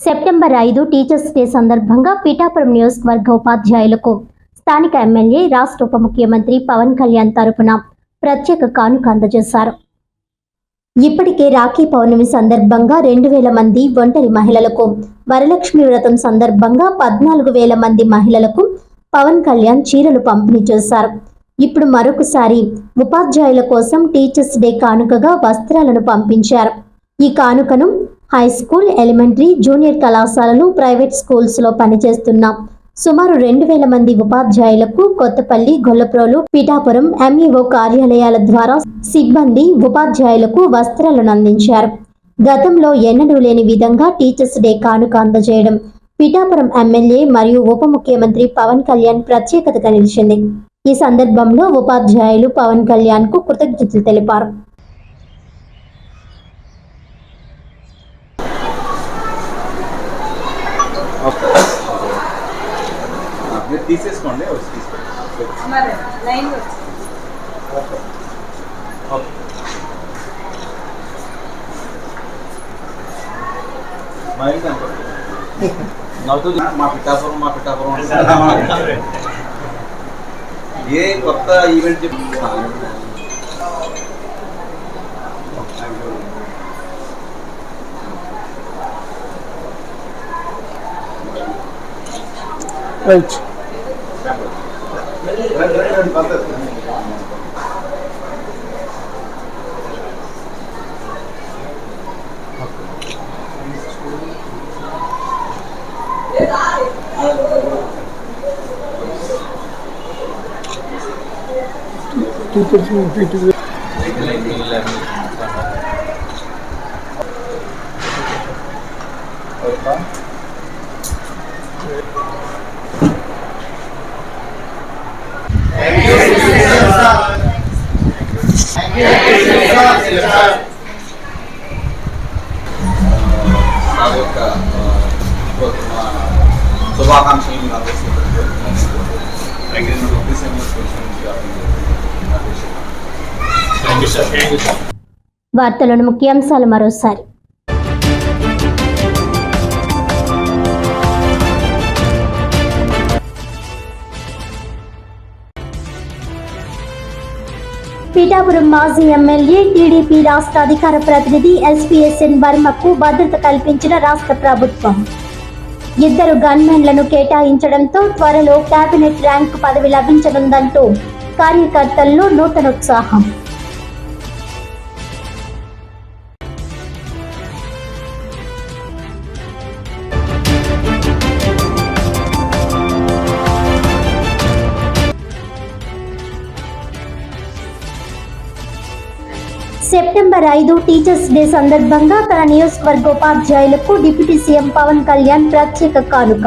September ఐదు teachers day సందర్భంగా పీఠాపురం నియోజకవర్గ ఉపాధ్యాయులకు స్థానిక ఎమ్మెల్యే రాష్ట్ర ఉప ముఖ్యమంత్రి పవన్ కళ్యాణ్ తరపున ప్రత్యేక కానుక అందజేశారు. ఇప్పటికే రాఖీ పౌర్ణమి సందర్భంగా రెండు వేల మంది ఒంటరి మహిళలకు వరలక్ష్మి వ్రతం సందర్భంగా పద్నాలుగు వేల మంది మహిళలకు పవన్ కళ్యాణ్ చీరలు పంపిణీ చేశారు. ఇప్పుడు మరొకసారి ఉపాధ్యాయుల కోసం టీచర్స్ డే కానుకగా వస్త్రాలను పంపించారు. ఈ కానుకను హై స్కూల్ ఎలిమెంటరీ జూనియర్ కళాశాలలు ప్రైవేట్ స్కూల్స్లో పనిచేస్తున్న. సుమారు రెండు వేల మంది ఉపాధ్యాయులకు కొత్తపల్లి గొల్లప్రోలు పిఠాపురం ఎంఈఓ కార్యాలయాల ద్వారా సిబ్బంది ఉపాధ్యాయులకు వస్త్రాలను అందించారు. గతంలో ఎన్నడూ లేని విధంగా టీచర్స్ డే కానుక అందజేయడం పిఠాపురం ఎమ్మెల్యే మరియు ఉప ముఖ్యమంత్రి పవన్ కళ్యాణ్ ప్రత్యేకతగా నిలిచింది. ఈ సందర్భంలో ఉపాధ్యాయులు పవన్ కళ్యాణ్కు కృతజ్ఞతలు తెలిపారు. మీరు తీసేసుకోండి వచ్చి తీసుకోండి మరి లైన్ మైండ్ అనుకోండి నవ్వుతుంది మా పిఠాపురం మా పిఠాపురం అంటున్నారు. ఏ కొత్త ఈవెంట్ చెప్పి రైట్ టీచర్స్ టీచర్స్ నా శుభాకాంక్షలు వార్తలను ముఖ్యాంశాలు మరోసారి. పీఠాపురం మాజీ ఎమ్మెల్యే టీడీపీ రాష్ట్ర అధికార ప్రతినిధి ఎస్పీఎస్ఎన్ వర్మకు భద్రత కల్పించిన రాష్ట్ర ప్రభుత్వం. ఇద్దరు గన్మెన్లను కేటాయించడంతో త్వరలో కేబినెట్ ర్యాంకు పదవి లభించనుందంటూ కార్యకర్తల్లో నూతనోత్సాహం. సెప్టెంబర్ ఐదు టీచర్స్ డే సందర్భంగా తన నియోజకవర్గ ఉపాధ్యాయులకు డిప్యూటీ సీఎం పవన్ కళ్యాణ్ ప్రత్యేక కానుక.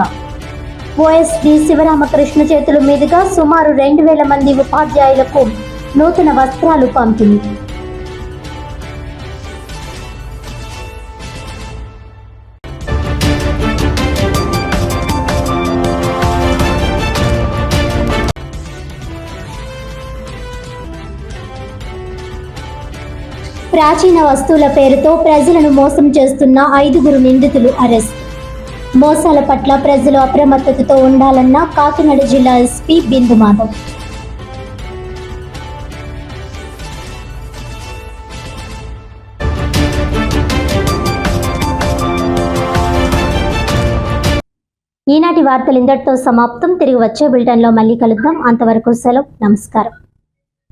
ఓఎస్డి శివరామకృష్ణ చేతుల మీదుగా సుమారు రెండు వేల మంది ఉపాధ్యాయులకు నూతన వస్త్రాలు పంపిణీ. ప్రాచీన వస్తువుల పేరుతో ప్రజలను మోసం చేస్తున్న ఐదుగురు నిందితులు అరెస్ట్. మోసాల పట్ల ప్రజలు అప్రమత్తతతో ఉండాలన్న కాకినాడ జిల్లా ఎస్పీ బిందు మాధవ్. ఈనాటి వార్తలు ఇందటితో సమాప్తం. తిరిగి వచ్చే బిల్టన్లో మళ్ళీ కలుద్దాం. అంతవరకు సెలవు. నమస్కారం.